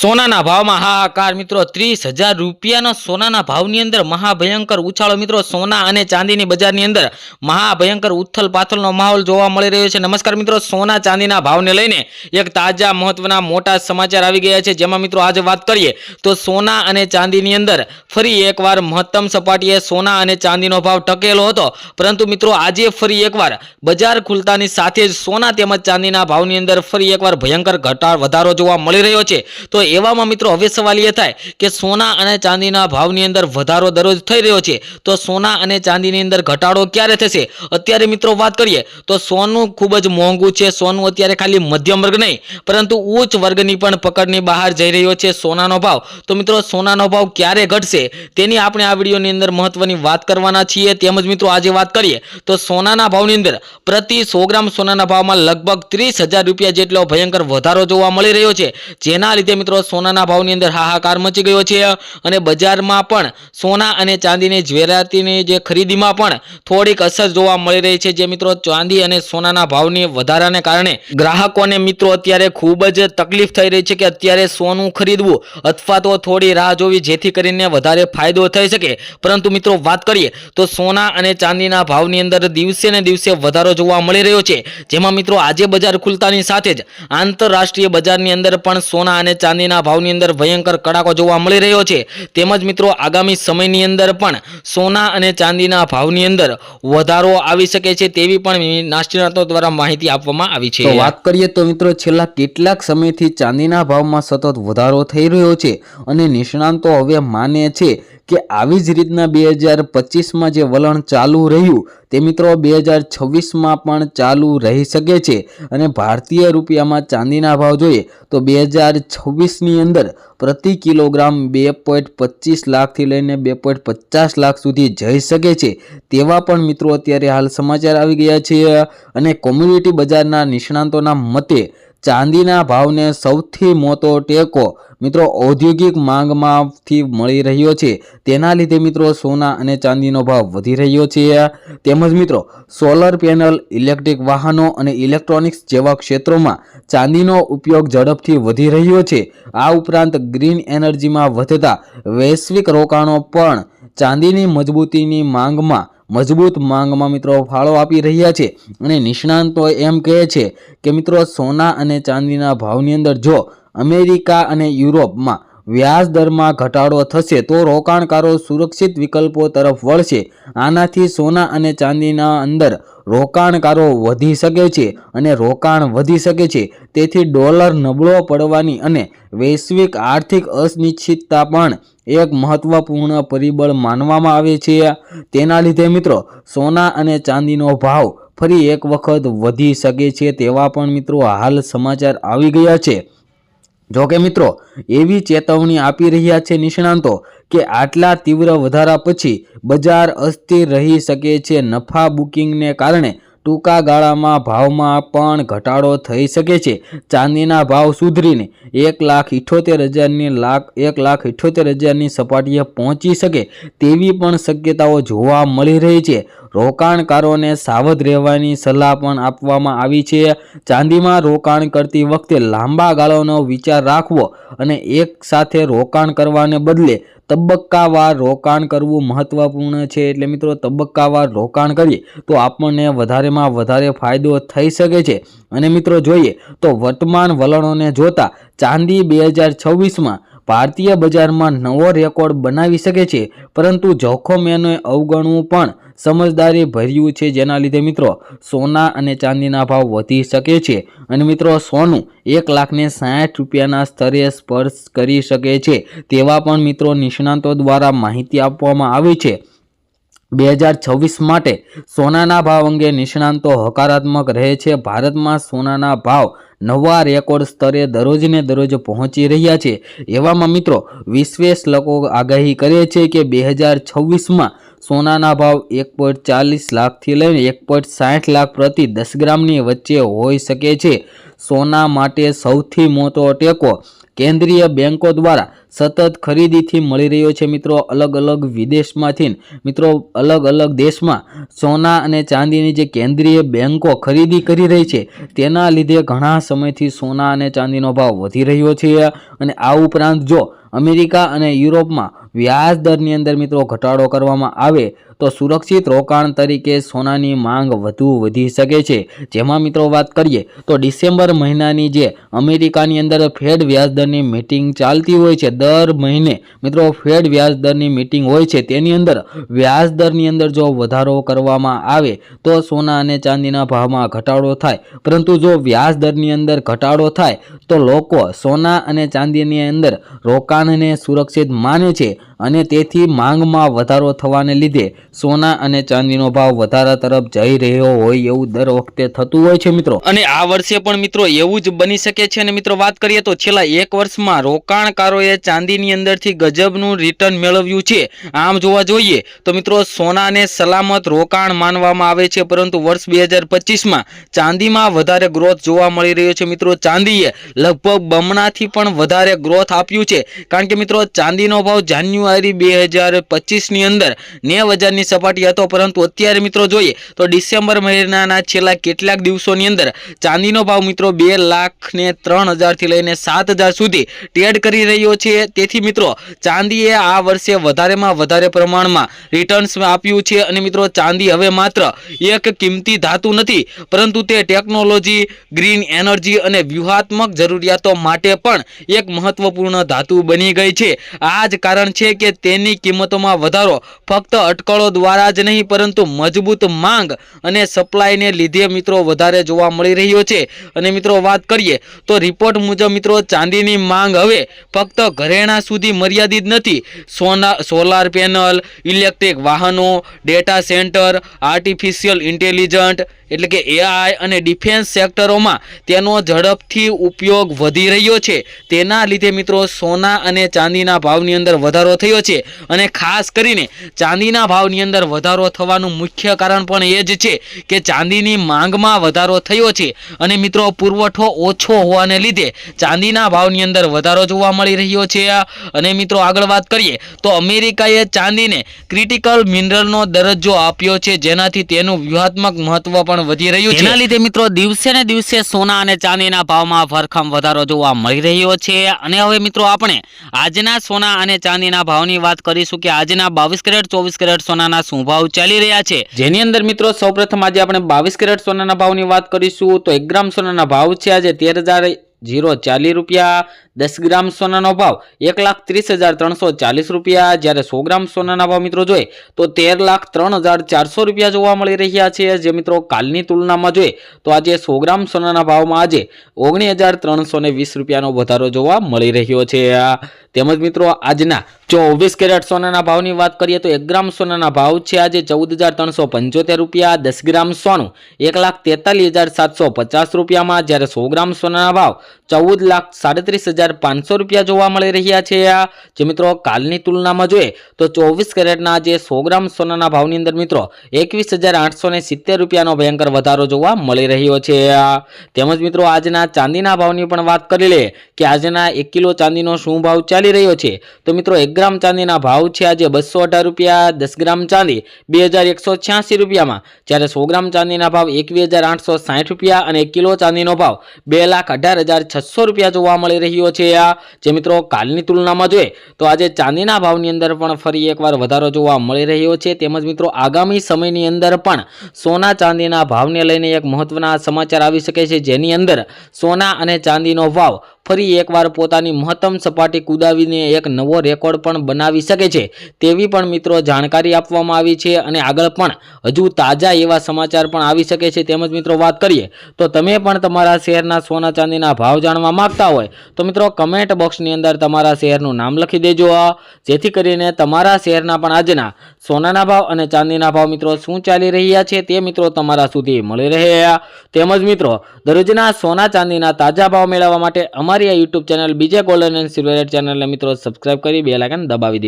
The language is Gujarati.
સોનાના ભાવમાં હાહાકાર મિત્રો, ત્રીસ હજાર રૂપિયાના સોનાના ભાવની અંદર મહાભયંકર ઉછાળો મિત્રો, સોના અને ચાંદીની બજારની અંદર મહાભયંકર ઉથલ પાથલનો માહોલ જોવા મળી રહ્યો છે. નમસ્કાર મિત્રો, સોના ચાંદીના ભાવને લઈને એક તાજા મહત્વના મોટા સમાચાર આવી ગયા છે. જેમાં મિત્રો આજે વાત કરીએ તો સોના અને ચાંદીની અંદર ફરી એકવાર મહત્તમ સપાટીએ સોના અને ચાંદીનો ભાવ ટકેલો હતો. પરંતુ મિત્રો, આજે ફરી એકવાર બજાર ખુલતાની સાથે જ સોના તેમજ ચાંદીના ભાવની અંદર ફરી એકવાર ભયંકર ઘટાડ, વધારો જોવા મળી રહ્યો છે. તો એવામાં મિત્રો હવે સવાલ એ થાય કે સોના અને ચાંદીના ભાવની અંદર વધારો દરરોજ થઈ રહ્યો છે, તો સોના અને ચાંદીની અંદર ઘટાડો ક્યારે થશે? અત્યારે મિત્રો વાત કરીએ, તો સોનું ખૂબ જ મોંઘું છે, સોનું અત્યારે ખાલી મધ્યમ વર્ગ નહીં, પરંતુ ઉચ્ચ વર્ગની પણ પકડની બહાર જઈ રહ્યો છે સોનાનો ભાવ. તો મિત્રો સોનાનો ભાવ ક્યારે ઘટશે, તેની આપણે આ વિડીયોની અંદર મહત્વની વાત કરવાના છીએ. તેમજ મિત્રો આજે વાત કરીએ, તો સોનાના ભાવની અંદર પ્રતિ સો ગ્રામ સોનાના ભાવમાં લગભગ ત્રીસ રૂપિયા જેટલો ભયંકર વધારો જોવા મળી રહ્યો છે, જેના લીધે મિત્રો સોનાના ભાવની અંદર હાહાકાર મચી ગયો છે અને બજારમાં પણ સોના અને ચાંદીની જ્વેરાતીની જે ખરીદીમાં પણ થોડીક અસર જોવા મળી રહી છે. જે મિત્રો ચાંદી અને સોનાના ભાવની વધારાને કારણે ગ્રાહકોને મિત્રો અત્યારે ખૂબ જ તકલીફ થઈ રહી છે કે અત્યારે સોનું ખરીદવું અથવા તો થોડી રાહ જોવી જેથી કરીને વધારે ફાયદો થઈ શકે. પરંતુ મિત્રો વાત કરીએ તો સોના અને ચાંદીના ભાવની અંદર દિવસે ને દિવસે વધારો જોવા મળી રહ્યો છે. જેમાં મિત્રો આજે બજાર ખુલતાની સાથે જ આંતરરાષ્ટ્રીય બજારની અંદર પણ સોના અને ચાંદીના ભાવની અંદર ભયંકર કડાકો જોવા મળી રહ્યો છે. તેમજ મિત્રો, આગામી સમયની અંદર પણ સોના અને ચાંદીના ભાવની અંદર વધારો આવી શકે છે તેવી પણ નાસ્તિનાતો દ્વારા માહિતી આપવામાં આવી છે. વાત કરીએ તો મિત્રો, છેલ્લા કેટલાક સમયથી ચાંદીના ભાવમાં સતત વધારો થઈ રહ્યો છે અને નિષ્ણાંતો હવે માને છે કે આવી જ રીતના બે હજાર પચીસમાં જે વલણ ચાલુ રહ્યું તે મિત્રો બે હજાર છવ્વીસમાં પણ ચાલુ રહી શકે છે અને ભારતીય રૂપિયામાં ચાંદીના ભાવ જોઈએ તો બે હજાર છવ્વીસની અંદર પ્રતિ કિલોગ્રામ બે પોઈન્ટ પચીસ લાખથી લઈને બે પોઈન્ટ પચાસ લાખ સુધી જઈ શકે છે. તેવા પણ મિત્રો અત્યારે હાલ સમાચાર આવી ગયા છે અને કોમ્યુનિટી બજારના નિષ્ણાંતોના મતે ચાંદીના ભાવને સૌથી મોટો ટેકો મિત્રો ઔદ્યોગિક માંગમાંથી મળી રહ્યો છે. તેના લીધે મિત્રો સોના અને ચાંદીનો ભાવ વધી રહ્યો છે. તેમજ મિત્રો સોલર પેનલ, ઇલેક્ટ્રિક વાહનો અને ઇલેક્ટ્રોનિક્સ જેવા ક્ષેત્રોમાં ચાંદીનો ઉપયોગ ઝડપથી વધી રહ્યો છે. આ ઉપરાંત ગ્રીન એનર્જીમાં વધતા વૈશ્વિક રોકાણો પણ ચાંદીની મજબૂતીની માંગમાં મજબૂત માંગમાં મિત્રો ફાળો આપી રહ્યા છે. અને નિષ્ણાંતો એમ કહે છે કે મિત્રો સોના અને ચાંદીના ભાવની અંદર જો અમેરિકા અને યુરોપમાં વ્યાજ દરમાં ઘટાડો થશે તો રોકાણકારો સુરક્ષિત વિકલ્પો તરફ વળશે. આનાથી સોના અને ચાંદીના અંદર રોકાણકારો વધી શકે છે અને રોકાણ વધી શકે છે. તેથી ડોલર નબળો પડવાની અને વૈશ્વિક આર્થિક અનિશ્ચિતતા પણ એક મહત્વપૂર્ણ પરિબળ માનવામાં આવે છે. તેના લીધે મિત્રો, સોના અને ચાંદીનો ભાવ ફરી એક વખત વધી શકે છે તેવા પણ મિત્રો હાલ સમાચાર આવી ગયા છે. જો કે મિત્રો, એવી ચેતવણી આપી રહ્યા છે નિષ્ણાંતો કે આટલા તીવ્ર વધારા પછી બજાર અસ્થિર રહી શકે છે. નફા બુકિંગને કારણે ટૂંકા ગાળામાં ભાવમાં પણ ઘટાડો થઈ શકે છે. ચાંદીના ભાવ સુધરીને એક લાખ ઇઠોતેર હજારની લાખ, એક લાખ ઇઠોતેર હજારની સપાટીએ પહોંચી શકે તેવી પણ શક્યતાઓ જોવા મળી રહી છે. રોકાણકારોને સાવધ રહેવાની સલાહ પણ આપવામાં આવી છે. ચાંદીમાં રોકાણ કરતી વખતે લાંબા ગાળાનો વિચાર રાખવો અને એક સાથે રોકાણ કરવાને બદલે તબક્કાવાર રોકાણ કરવું મહત્વપૂર્ણ છે. એટલે મિત્રો, તબક્કાવાર રોકાણ કરીએ તો આપણને વધારેમાં વધારે ફાયદો થઈ શકે છે. અને મિત્રો, જોઈએ તો વર્તમાન વલણોને જોતા ચાંદી બે હજાર છવ્વીસમાં ભારતીય બજારમાં નવો રેકોર્ડ બનાવી શકે છે, પરંતુ જોખમ એને અવગણવું પણ સમજદારી ભર્યું છે જેના લીધે મિત્રો સોના અને ચાંદીના ભાવ વધી શકે છે અને મિત્રો સોનું એક લાખને સાઠ રૂપિયાના સ્તરે સ્પર્શ કરી શકે છે, તેવા પણ મિત્રો નિષ્ણાંતો દ્વારા માહિતી આપવામાં આવી છે. બે હજાર છવ્વીસ માટે સોનાના ભાવ અંગે નિષ્ણાંતો હકારાત્મક રહે છે, ભારતમાં સોનાના ભાવ નવા રેકોર્ડ સ્તરે દરરોજને દરરોજ પહોંચી રહ્યા છે. એવામાં મિત્રો વિશ્લેષકો આગાહી કરે છે કે બે હજાર છવ્વીસમાં સોનાના ભાવ એક પોઈન્ટ ચાલીસ લાખથી લઈને એક પોઈન્ટ સાઠ લાખ પ્રતિ દસ ગ્રામની વચ્ચે હોઈ શકે છે. સોના માટે સૌથી મોટો ટેકો કેન્દ્રીય બેન્કો દ્વારા સતત ખરીદીથી મળી રહ્યો છે. મિત્રો, અલગ અલગ વિદેશમાંથી, મિત્રો, અલગ અલગ દેશમાં સોના અને ચાંદીની જે કેન્દ્રીય બેન્કો ખરીદી કરી રહી છે, તેના લીધે ઘણા સમયથી સોના અને ચાંદીનો ભાવ વધી રહ્યો છે. અને આ ઉપરાંત જો અમેરિકા અને યુરોપમાં વ્યાજ દરની અંદર મિત્રો ઘટાડો કરવામાં આવે તો સુરક્ષિત રોકાણ તરીકે સોનાની માંગ વધુ વધી શકે છે. જેમાં મિત્રો વાત કરીએ તો ડિસેમ્બર મહિનાની જે અમેરિકાની અંદર ફેડ વ્યાજદરની મિટિંગ ચાલતી હોય છે, દર મહિને મિત્રો ફેડ વ્યાજદરની મિટિંગ હોય છે, તેની અંદર વ્યાજદરની અંદર જો વધારો કરવામાં આવે તો સોના અને ચાંદીના ભાવમાં ઘટાડો થાય. પરંતુ જો વ્યાજદરની અંદર ઘટાડો થાય તો લોકો સોના અને ચાંદીની અંદર રોકાણને સુરક્ષિત માને છે. અને તેથી માંગમાં વધારો થવાને લીધે સોના અને ચાંદીનો ભાવ વધારા તરફ જઈ રહ્યો હોય એવું દર વખતે થતું હોય છે મિત્રો. અને આ વર્ષે પણ મિત્રો એવું જ બની શકે છે અને મિત્રો વાત કરીએ તો છેલ્લા એક વર્ષમાં રોકાણકારોએ ચાંદીની અંદરથી ગજબનું રિટર્ન મેળવ્યું છે. આમ જોવા જોઈએ તો મિત્રો સોનાને સલામત રોકાણ માનવામાં આવે છે, પરંતુ વર્ષ બે હજાર પચીસમાં ચાંદીમાં વધારે ગ્રોથ જોવા મળી રહ્યો છે મિત્રો. ચાંદીએ લગભગ બમણાથી પણ વધારે ગ્રોથ આપ્યું છે. કારણ કે મિત્રો ચાંદીનો ભાવ જાન્યુઆરી બે હજાર પચીસની અંદર નેવ હજારની સપાટી હતો, પરંતુ અત્યારે મિત્રો જોઈએ તો ડિસેમ્બર મહિનાના છેલ્લા કેટલાક દિવસોની અંદર ચાંદીનો ભાવ મિત્રો બે લાખ ને ત્રણ હજારથી લઈને સાત હજાર સુધી ટ્રેડ કરી રહ્યો છે. તેથી મિત્રો, ચાંદીએ આ વર્ષે વધારેમાં વધારે પ્રમાણમાં રિટર્ન્સ આપ્યું છે અને મિત્રો, ચાંદી હવે માત્ર એક કિંમતી ધાતુ નથી, પરંતુ તે ટેકનોલોજી ગ્રીન એનર્જી અને વ્યૂહાત્મક જરૂરિયાતો માટે પણ એક મહત્વપૂર્ણ ધાતુ બની ગઈ છે. આ જ કારણ છે કે તેની કિંમતોમાં વધારો ફક્ત અટકળો દ્વારા જ નહીં, પરંતુ મજબૂત માંગ અને સપ્લાયને લીધે મિત્રો વધારે જોવા મળી રહ્યો છે. અને મિત્રો વાત કરીએ તો રિપોર્ટ મુજબ મિત્રો ચાંદીની માંગ હવે ફક્ત ઘરેણાં સુધી મર્યાદિત નથી. સોના સોલાર પેનલ ઇલેક્ટ્રિક વાહનો ડેટા સેન્ટર આર્ટિફિશિયલ ઇન્ટેલિજન્ટ એટલે કે એઆઈ અને ડિફેન્સ સેક્ટરોમાં તેનો ઝડપથી ઉપયોગ વધી રહ્યો છે. તેના લીધે મિત્રો સોના અને ચાંદીના ભાવની અંદર વધારો થયો છે અને ખાસ કરીને ચાંદીના ભાવની અંદર વધારો થવાનું મુખ્ય કારણ પણ એ જ છે કે ચાંદીની માંગમાં વધારો થયો છે. અને મિત્રો, પુરવઠો ઓછો હોવાને લીધે ચાંદીના ભાવની અંદર વધારો જોવા મળી રહ્યો છે. અને મિત્રો, આગળ વાત કરીએ તો અમેરિકાએ ચાંદીને ક્રિટિકલ મિનરલનો દરજ્જો આપ્યો છે, જેનાથી તેનું વ્યૂહાત્મક મહત્વ પણ વધી રહ્યું છે. જેના લીધે મિત્રો, દિવસે ને દિવસે સોના અને ચાંદીના ભાવમાં ભરખમ વધારો જોવા મળી રહ્યો છે. અને હવે મિત્રો, આપણે આજના સોના અને ચાંદીના ભાવની વાત કરીશું કે આજના બાવીસ કેરેટ, ચોવીસ કેરેટ સોનાના શું ભાવ ચાલી રહ્યા છે? જેની અંદર મિત્રો સૌપ્રથમ આજે આપણે બાવીસ કેરેટ સોનાના ભાવની વાત કરીશું તો એક ગ્રામ સોનાના ભાવ છે આજે તેર હજાર જીરો ચાલીસ રૂપિયા દસ ગ્રામ સોનાનો ભાવ એક લાખ ત્રીસ હજાર ત્રણસો ચાલીસ રૂપિયા. જ્યારે સો ગ્રામ સોનાના ભાવ મિત્રો જોઈએ, તો તેર લાખ ત્રણ હજાર ચારસો રૂપિયા જોવા મળી રહ્યા છે. જે મિત્રો કાલની તુલનામાં જોઈએ, તો આજે સો ગ્રામ સોનાના ભાવમાં આજે ઓગણીસ હજાર ત્રણસો ને વીસ રૂપિયાનો વધારો જોવા મળી રહ્યો છે. તેમજ મિત્રો આજના ચોવીસ કેરેટ સોનાના ભાવની વાત કરીએ, તો એક ગ્રામ સોનાના ભાવ છે આજે ચૌદ હજાર ત્રણસો પંચોતેર રૂપિયા. દસ ગ્રામ સોનું એક લાખ તેતાલીસ હજાર સાતસો પચાસ રૂપિયામાં. જ્યારે સો ગ્રામ સોનાના ભાવ ચૌદ લાખ સાડત્રીસ હજાર પાંચસો રૂપિયા જોવા મળી રહ્યા છે જે મિત્રો કાલની તુલનામાં જોઈએ તો ચોવીસ કેરેટના જે સો ગ્રામ સોનાના ભાવની અંદર મિત્રો એકવીસ હજાર આઠસો સિત્તેર રૂપિયાનો ભયંકર વધારો જોવા મળી રહ્યો છે તેમજ મિત્રો આજના ચાંદીના ભાવની પણ વાત કરી લે કે આજના એક કિલો ચાંદીનો શું ભાવ ચાલી રહ્યો છે? તો મિત્રો એક ગ્રામ ચાંદીના ભાવ છે આજે બસો અઢાર રૂપિયા, દસ ગ્રામ ચાંદી બે હજાર એકસો છ્યાસી રૂપિયામાં. જ્યારે સો ગ્રામ ચાંદીના ભાવ એકવીસ હજાર આઠસો સાઠ રૂપિયા અને એક કિલો ચાંદીનો ભાવ બે લાખ અઢાર હજાર છસો રૂપિયા જોવા મળી રહ્યો છે આ. જે મિત્રો કાલની તુલનામાં જોઈએ તો આજે ચાંદીના ભાવની અંદર પણ ફરી એકવાર વધારો જોવા મળી રહ્યો છે. તેમજ મિત્રો આગામી સમયની અંદર પણ સોના ચાંદીના ભાવને લઈને એક મહત્વના સમાચાર આવી શકે છે. જેની અંદર સોના અને ચાંદીનો ભાવ ફરી એકવાર પોતાની મહત્તમ સપાટી કુદાવીને એક નવો રેકોર્ડ પણ બનાવી શકે છે. તેવી પણ મિત્રો જાણકારી આપવામાં આવી છે અને આગળ પણ હજુ તાજા એવા સમાચાર પણ આવી શકે છે. તેમજ મિત્રો વાત કરીએ તો તમે પણ તમારા શહેરના સોના ચાંદીના ભાવ જાણવા માગતા હોય તો મિત્રો કમેન્ટ બોક્સની અંદર તમારા શહેરનું નામ લખી દેજો જેથી કરીને તમારા શહેરના પણ આજના સોનાના ભાવ અને ચાંદીના ભાવ મિત્રો શું ચાલી રહ્યા છે તે મિત્રો તમારા સુધી મળી રહે તેમજ મિત્રો, દરરોજના સોના ચાંદીના તાજા ભાવ મેળવવા માટે અમારી આ YouTube channel BJ Golden and Silver ચેનલને મિત્રો સબસ્ક્રાઈબ કરી બે લાગન દબાવી દેજો.